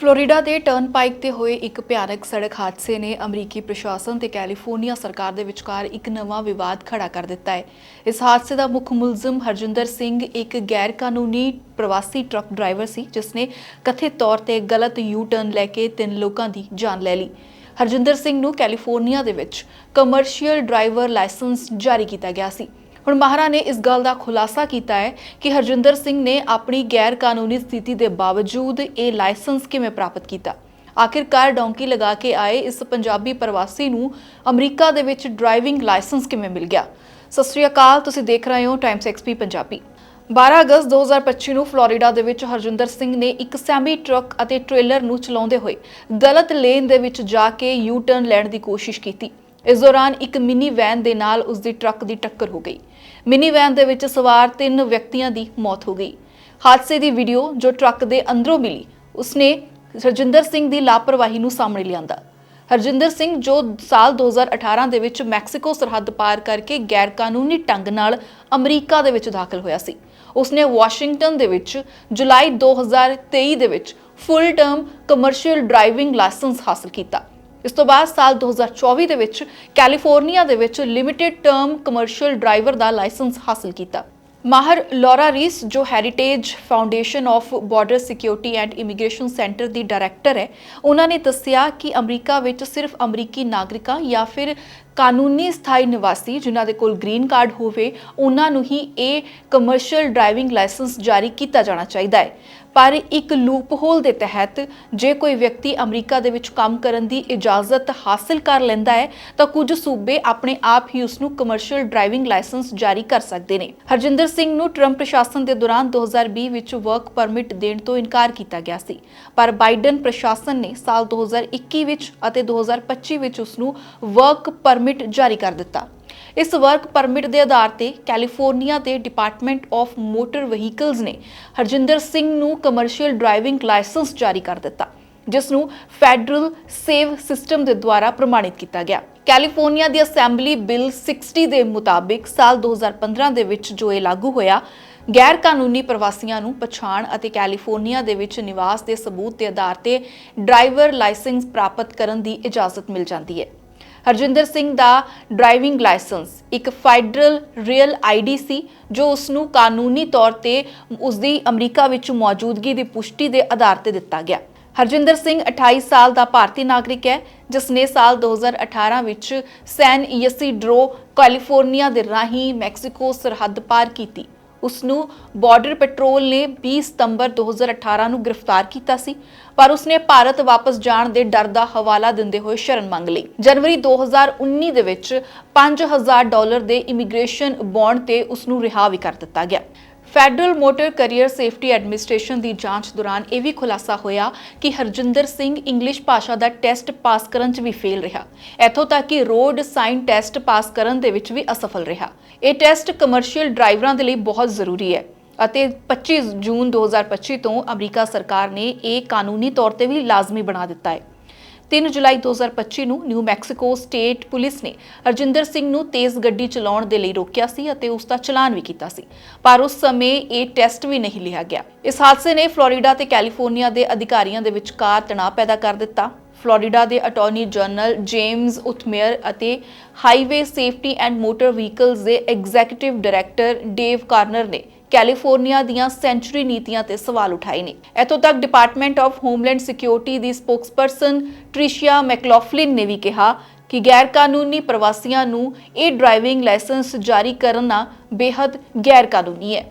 Florida ਦੇ ਟਰਨਪਾਈਕ ਤੇ ਹੋਏ ਇੱਕ ਭਿਆਨਕ ਸੜਕ ਹਾਦਸੇ ਨੇ ਅਮਰੀਕੀ ਪ੍ਰਸ਼ਾਸਨ ਤੇ ਕੈਲੀਫੋਰਨੀਆ ਸਰਕਾਰ ਦੇ ਵਿਚਕਾਰ ਇੱਕ ਨਵਾਂ ਵਿਵਾਦ ਖੜਾ ਕਰ ਦਿੱਤਾ ਹੈ। ਇਸ ਹਾਦਸੇ ਦਾ ਮੁੱਖ ਮੁਲਜ਼ਮ ਹਰਜਿੰਦਰ ਸਿੰਘ ਇੱਕ ਗੈਰ ਕਾਨੂੰਨੀ ਪ੍ਰਵਾਸੀ ਟਰੱਕ ਡਰਾਈਵਰ ਸੀ ਜਿਸ ਨੇ ਕਥਿਤ ਤੌਰ ਤੇ ਗਲਤ ਯੂ ਟਰਨ ਲੈ ਕੇ ਤਿੰਨ ਲੋਕਾਂ ਦੀ ਜਾਨ ਲੈ ਲਈ। ਹਰਜਿੰਦਰ ਸਿੰਘ ਨੂੰ ਕੈਲੀਫੋਰਨੀਆ ਦੇ ਵਿੱਚ ਕਮਰਸ਼ੀਅਲ ਡਰਾਈਵਰ ਲਾਇਸੈਂਸ ਜਾਰੀ ਕੀਤਾ ਗਿਆ ਸੀ। ਹੁਣ ਮਾਹਰਾ ਨੇ ਇਸ ਗੱਲ ਦਾ ਖੁਲਾਸਾ ਕੀਤਾ ਹੈ ਕਿ ਹਰਜਿੰਦਰ ਸਿੰਘ ਨੇ ਆਪਣੀ ਗੈਰ ਕਾਨੂੰਨੀ ਸਥਿਤੀ ਦੇ ਬਾਵਜੂਦ ਇਹ ਲਾਇਸੈਂਸ ਕਿਵੇਂ ਪ੍ਰਾਪਤ ਕੀਤਾ? ਆਖਿਰਕਾਰ ਡੌਂਕੀ ਲਗਾ ਕੇ ਆਏ ਇਸ ਪੰਜਾਬੀ ਪ੍ਰਵਾਸੀ ਨੂੰ ਅਮਰੀਕਾ ਦੇ ਵਿੱਚ ਡਰਾਈਵਿੰਗ ਲਾਇਸੈਂਸ ਕਿਵੇਂ ਮਿਲ ਗਿਆ? ਸਤਿ ਸ਼੍ਰੀ ਅਕਾਲ, ਤੁਸੀਂ ਦੇਖ ਰਹੇ ਹੋ ਟਾਈਮਸ ਐਕਸਪੀ ਪੰਜਾਬੀ। 12 ਅਗਸਤ 2025 ਨੂੰ ਫਲੋਰੀਡਾ ਦੇ ਵਿੱਚ ਹਰਜਿੰਦਰ ਸਿੰਘ ਨੇ ਇੱਕ ਸੈਮੀ ਟਰੱਕ ਅਤੇ ਟ੍ਰੇਲਰ ਨੂੰ ਚਲਾਉਂਦੇ ਹੋਏ ਗਲਤ ਲੇਨ ਦੇ ਵਿੱਚ ਜਾ ਕੇ ਯੂ ਟਰਨ ਲੈਣ ਦੀ ਕੋਸ਼ਿਸ਼ ਕੀਤੀ। ਇਸ ਦੌਰਾਨ ਇੱਕ ਮਿਨੀ ਵੈਨ ਦੇ ਨਾਲ ਉਸ ਦੀ ਟਰੱਕ ਦੀ ਟੱਕਰ ਹੋ ਗਈ। ਮਿੰਨੀ ਵੈਨ ਦੇ ਵਿੱਚ ਸਵਾਰ ਤਿੰਨ ਵਿਅਕਤੀਆਂ ਦੀ ਮੌਤ ਹੋ ਗਈ। ਹਾਦਸੇ ਦੀ ਵੀਡੀਓ ਜੋ ਟਰੱਕ ਦੇ ਅੰਦਰੋਂ ਮਿਲੀ, ਉਸਨੇ ਹਰਜਿੰਦਰ ਸਿੰਘ ਦੀ ਲਾਪਰਵਾਹੀ ਨੂੰ ਸਾਹਮਣੇ ਲਿਆਂਦਾ। ਹਰਜਿੰਦਰ ਸਿੰਘ ਜੋ ਸਾਲ 2018 ਦੇ ਵਿੱਚ ਮੈਕਸੀਕੋ ਸਰਹੱਦ ਪਾਰ ਕਰਕੇ ਗੈਰ ਕਾਨੂੰਨੀ ਢੰਗ ਨਾਲ ਅਮਰੀਕਾ ਦੇ ਵਿੱਚ ਦਾਖਲ ਹੋਇਆ ਸੀ। ਉਸਨੇ ਵਾਸ਼ਿੰਗਟਨ ਦੇ ਵਿੱਚ ਜੁਲਾਈ 2023 ਦੇ ਵਿੱਚ full term commercial driving licence ਹਾਸਲ ਕੀਤਾ। ਇਸ ਤੋਂ ਬਾਅਦ ਸਾਲ 2024 ਦੇ ਵਿੱਚ ਕੈਲੀਫੋਰਨੀਆ ਦੇ ਵਿੱਚ ਲਿਮਿਟਿਡ ਟਰਮ ਕਮਰਸ਼ੀਅਲ ਡਰਾਈਵਰ ਦਾ ਲਾਇਸੈਂਸ ਹਾਸਲ ਕੀਤਾ। ਮਾਹਰ ਲੋਰਾ ਰੀਸ, ਜੋ heritage foundation of border security and immigration centre the director ਹੈ, ਉਹਨਾਂ ਨੇ ਦੱਸਿਆ ਕਿ ਅਮਰੀਕਾ ਵਿੱਚ ਸਿਰਫ ਅਮਰੀਕੀ ਨਾਗਰਿਕਾਂ ਜਾਂ ਫਿਰ ਕਾਨੂੰਨੀ ਸਥਾਈ ਨਿਵਾਸੀ ਜਿਨ੍ਹਾਂ ਦੇ ਕੋਲ ਗ੍ਰੀਨ ਕਾਰਡ ਹੋਵੇ, ਉਹਨਾਂ ਨੂੰ ਹੀ ਇਹ ਕਮਰਸ਼ੀਅਲ ਡਰਾਈਵਿੰਗ ਲਾਇਸੈਂਸ ਜਾਰੀ ਕੀਤਾ ਜਾਣਾ ਚਾਹੀਦਾ ਹੈ। ਪਰ ਇੱਕ ਲੂਪਹੋਲ ਦੇ ਤਹਿਤ ਜੇ ਕੋਈ ਵਿਅਕਤੀ ਅਮਰੀਕਾ ਦੇ ਵਿੱਚ ਕੰਮ ਕਰਨ ਦੀ ਇਜਾਜ਼ਤ ਹਾਸਲ ਕਰ ਲੈਂਦਾ ਹੈ, ਤਾਂ ਕੁਝ ਸੂਬੇ ਆਪਣੇ ਆਪ ਹੀ ਉਸ ਨੂੰ ਕਮਰਸ਼ੀਅਲ ਡਰਾਈਵਿੰਗ ਲਾਇਸੈਂਸ ਜਾਰੀ ਕਰ ਸਕਦੇ ਨੇ। ਹਰਜਿੰਦਰ ਸਿੰਘ ਨੂੰ ਟਰੰਪ ਪ੍ਰਸ਼ਾਸਨ ਦੇ ਦੌਰਾਨ 2020 ਵਿੱਚ ਵਰਕ ਪਰਮਿਟ ਦੇਣ ਤੋਂ ਇਨਕਾਰ ਕੀਤਾ ਗਿਆ ਸੀ। ਪਰ ਬਾਈਡਨ ਪ੍ਰਸ਼ਾਸਨ ਨੇ ਸਾਲ 2021 ਵਿੱਚ ਅਤੇ 2025 ਵਿੱਚ ਉਸ ਨੂੰ ਵਰਕ ਪਰਮਿਟ ਜਾਰੀ ਕਰ ਦਿੱਤਾ। ਇਸ ਵਰਕ ਪਰਮਿਟ ਦੇ ਆਧਾਰ ਤੇ ਕੈਲੀਫੋਰਨੀਆ ਦੇ ਡਿਪਾਰਟਮੈਂਟ ਆਫ ਮੋਟਰ ਵਹੀਕਲਸ ਨੇ ਹਰਜਿੰਦਰ ਸਿੰਘ ਨੂੰ ਕਮਰਸ਼ੀਅਲ ਡਰਾਈਵਿੰਗ ਲਾਇਸੈਂਸ ਜਾਰੀ ਕਰ ਦਿੱਤਾ, ਜਿਸ ਨੂੰ ਫੈਡਰਲ ਸੇਵ ਸਿਸਟਮ ਦੇ ਦੁਆਰਾ ਪ੍ਰਮਾਣਿਤ ਕੀਤਾ ਗਿਆ। ਕੈਲੀਫੋਰਨੀਆ ਦੀ ਅਸੈਂਬਲੀ ਬਿੱਲ 60 ਦੇ ਮੁਤਾਬਿਕ ਸਾਲ 2015 ਦੇ ਵਿੱਚ ਜੋ ਇਹ ਲਾਗੂ ਹੋਇਆ ਗੈਰ ਕਾਨੂੰਨੀ ਪ੍ਰਵਾਸੀਆਂ ਨੂੰ ਪਛਾਣ ਅਤੇ ਕੈਲੀਫੋਰਨੀਆ ਦੇ ਵਿੱਚ ਨਿਵਾਸ ਦੇ ਸਬੂਤ ਦੇ ਆਧਾਰ ਤੇ ਡਰਾਈਵਰ ਲਾਇਸੈਂਸ ਪ੍ਰਾਪਤ ਕਰਨ ਦੀ ਇਜਾਜ਼ਤ ਮਿਲ ਜਾਂਦੀ ਹੈ। ਹਰਜਿੰਦਰ ਸਿੰਘ ਦਾ ਡਰਾਈਵਿੰਗ ਲਾਇਸੈਂਸ ਇੱਕ ਫੈਡਰਲ ਰੀਅਲ ਆਈਡੀ ਸੀ, ਜੋ ਉਸ ਨੂੰ ਕਾਨੂੰਨੀ ਤੌਰ ਤੇ ਉਸ ਦੀ ਅਮਰੀਕਾ ਵਿੱਚ ਮੌਜੂਦਗੀ ਦੀ ਪੁਸ਼ਟੀ ਦੇ ਆਧਾਰ ਤੇ ਦਿੱਤਾ ਗਿਆ। ਹਰਜਿੰਦਰ ਸਿੰਘ 28 ਸਾਲ ਦਾ ਭਾਰਤੀ ਨਾਗਰਿਕ ਹੈ ਜਿਸ ਨੇ ਸਾਲ 2018 ਵਿੱਚ ਸੈਨ ਯਸੀਡਰੋ ਕੈਲੀਫੋਰਨੀਆ ਦੇ ਰਾਹੀਂ ਮੈਕਸੀਕੋ ਸਰਹੱਦ ਪਾਰ ਕੀਤੀ। ਉਸ ਨੂੰ ਬਾਰਡਰ ਪੈਟਰੋਲ ਨੇ 20 ਸਤੰਬਰ 2018 ਨੂੰ ਗ੍ਰਿਫਤਾਰ ਕੀਤਾ ਸੀ, ਪਰ ਉਸਨੇ ਭਾਰਤ ਵਾਪਸ ਜਾਣ ਦੇ ਡਰ ਦਾ ਹਵਾਲਾ ਦਿੰਦੇ ਹੋਏ ਸ਼ਰਨ ਮੰਗ ਲਈ। ਜਨਵਰੀ 2019 ਦੇ ਵਿੱਚ 5000 ਡਾਲਰ ਦੇ ਇਮੀਗ੍ਰੇਸ਼ਨ ਬੌਂਡ ਤੇ ਉਸ ਨੂੰ ਰਿਹਾ ਵੀ ਕਰ ਦਿੱਤਾ ਗਿਆ। Federal motor carrier safety administration ਦੀ ਜਾਂਚ ਦੌਰਾਨ ਇਹ ਵੀ ਖੁਲਾਸਾ ਹੋਇਆ ਕਿ ਹਰਜਿੰਦਰ ਸਿੰਘ ਇੰਗਲਿਸ਼ ਭਾਸ਼ਾ ਦਾ ਟੈਸਟ ਪਾਸ ਕਰਨ 'ਚ ਵੀ ਫੇਲ ਰਿਹਾ। ਇੱਥੋਂ ਤੱਕ ਕਿ ਰੋਡ ਸਾਈਨ ਟੈਸਟ ਪਾਸ ਕਰਨ ਦੇ ਵਿੱਚ ਵੀ ਅਸਫਲ ਰਿਹਾ। ਇਹ ਟੈਸਟ ਕਮਰਸ਼ੀਅਲ ਡਰਾਈਵਰਾਂ ਦੇ ਲਈ ਬਹੁਤ ਜ਼ਰੂਰੀ ਹੈ ਅਤੇ 25 ਜੂਨ 2025 ਤੋਂ ਅਮਰੀਕਾ ਸਰਕਾਰ ਨੇ ਇਹ ਕਾਨੂੰਨੀ ਤੌਰ ਤੇ ਵੀ ਲਾਜ਼ਮੀ ਬਣਾ ਦਿੱਤਾ ਹੈ। 3 ਜੁਲਾਈ 2025 ਨੂੰ ਨਿਊ ਮੈਕਸੀਕੋ ਸਟੇਟ ਪੁਲਿਸ ਨੇ ਹਰਜਿੰਦਰ ਸਿੰਘ ਨੂੰ ਤੇਜ਼ ਗੱਡੀ ਚਲਾਉਣ ਦੇ ਲਈ ਰੋਕਿਆ ਸੀ ਅਤੇ ਉਸ ਦਾ ਚਲਾਨ ਵੀ ਕੀਤਾ ਸੀ। ਪਰ ਉਸ ਸਮੇਂ ਇਹ ਟੈਸਟ ਵੀ ਨਹੀਂ ਲਿਆ ਗਿਆ। ਇਸ ਹਾਦਸੇ ਨੇ ਫਲੋਰੀਡਾ ਤੇ ਕੈਲੀਫੋਰਨੀਆ ਦੇ ਅਧਿਕਾਰੀਆਂ ਦੇ ਵਿਚਕਾਰ ਤਣਾਅ ਪੈਦਾ ਕਰ ਦਿੱਤਾ। ਫਲੋਰੀਡਾ ਦੇ ਅਟਾਰਨੀ ਜਨਰਲ ਜੇਮਸ ਉਥਮੇਅਰ ਅਤੇ highway safety and motor vehicles ਦੇ ਐਗਜ਼ੀਕਿਊਟਿਵ ਡਾਇਰੈਕਟਰ ਡੇਵ ਕਾਰਨਰ ਨੇ ਕੈਲੀਫੋਰਨੀਆ ਦੀਆਂ ਸੈਂਚੁਰੀ ਨੀਤੀਆਂ ਤੇ ਸਵਾਲ ਉਠਾਏ ਨੇ। ਇਥੋਂ ਤੱਕ ਡਿਪਾਰਟਮੈਂਟ ਆਫ ਹੋਮਲੈਂਡ ਸਿਕਿਉਰਿਟੀ ਦੀ ਸਪੋਕਸਪਰਸਨ ਟ੍ਰਿਸ਼ੀਆ ਮੈਕਲੌਫਲਿਨ ਨੇ ਵੀ ਕਿਹਾ ਕਿ ਗੈਰ ਕਾਨੂੰਨੀ ਪ੍ਰਵਾਸੀਆਂ ਨੂੰ ਇਹ ਡਰਾਈਵਿੰਗ ਲਾਇਸੈਂਸ ਜਾਰੀ ਕਰਨਾ ਬੇहद ਗੈਰ ਕਾਨੂੰਨੀ ਹੈ।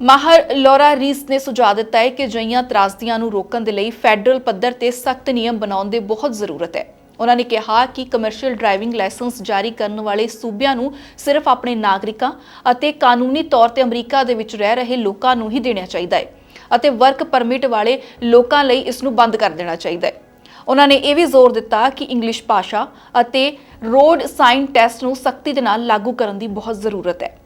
ਮਾਹਰ ਲੋਰਾ ਰੀਸ ਨੇ ਸੁਝਾਅ ਦਿੱਤਾ ਹੈ ਕਿ ਜਈਆਂ ਤਰਾਸਦੀਆਂ ਨੂੰ ਰੋਕਣ ਦੇ ਲਈ ਫੈਡਰਲ ਪੱਧਰ ਤੇ ਸਖਤ ਨਿਯਮ ਬਣਾਉਣ ਦੀ ਬਹੁਤ ਜ਼ਰੂਰਤ ਹੈ। ਉਹਨਾਂ ਨੇ ਕਿਹਾ ਕਿ ਕਮਰਸ਼ੀਅਲ ਡਰਾਈਵਿੰਗ ਲਾਇਸੈਂਸ ਜਾਰੀ ਕਰਨ ਵਾਲੇ ਸੂਬਿਆਂ ਨੂੰ ਸਿਰਫ ਆਪਣੇ ਨਾਗਰਿਕਾਂ ਅਤੇ ਕਾਨੂੰਨੀ ਤੌਰ ਤੇ ਅਮਰੀਕਾ ਦੇ ਵਿੱਚ ਰਹਿ ਰਹੇ ਲੋਕਾਂ ਨੂੰ ਹੀ ਦੇਣਾ ਚਾਹੀਦਾ ਹੈ ਅਤੇ ਵਰਕ ਪਰਮਿਟ ਵਾਲੇ ਲੋਕਾਂ ਲਈ ਇਸ ਨੂੰ ਬੰਦ ਕਰ ਦੇਣਾ ਚਾਹੀਦਾ ਹੈ। ਉਹਨਾਂ ਨੇ ਇਹ ਵੀ ਜ਼ੋਰ ਦਿੱਤਾ ਕਿ ਇੰਗਲਿਸ਼ ਭਾਸ਼ਾ ਅਤੇ ਰੋਡ ਸਾਈਨ ਟੈਸਟ ਨੂੰ ਸਖਤੀ ਦੇ ਨਾਲ ਲਾਗੂ ਕਰਨ ਦੀ ਬਹੁਤ ਜ਼ਰੂਰਤ ਹੈ।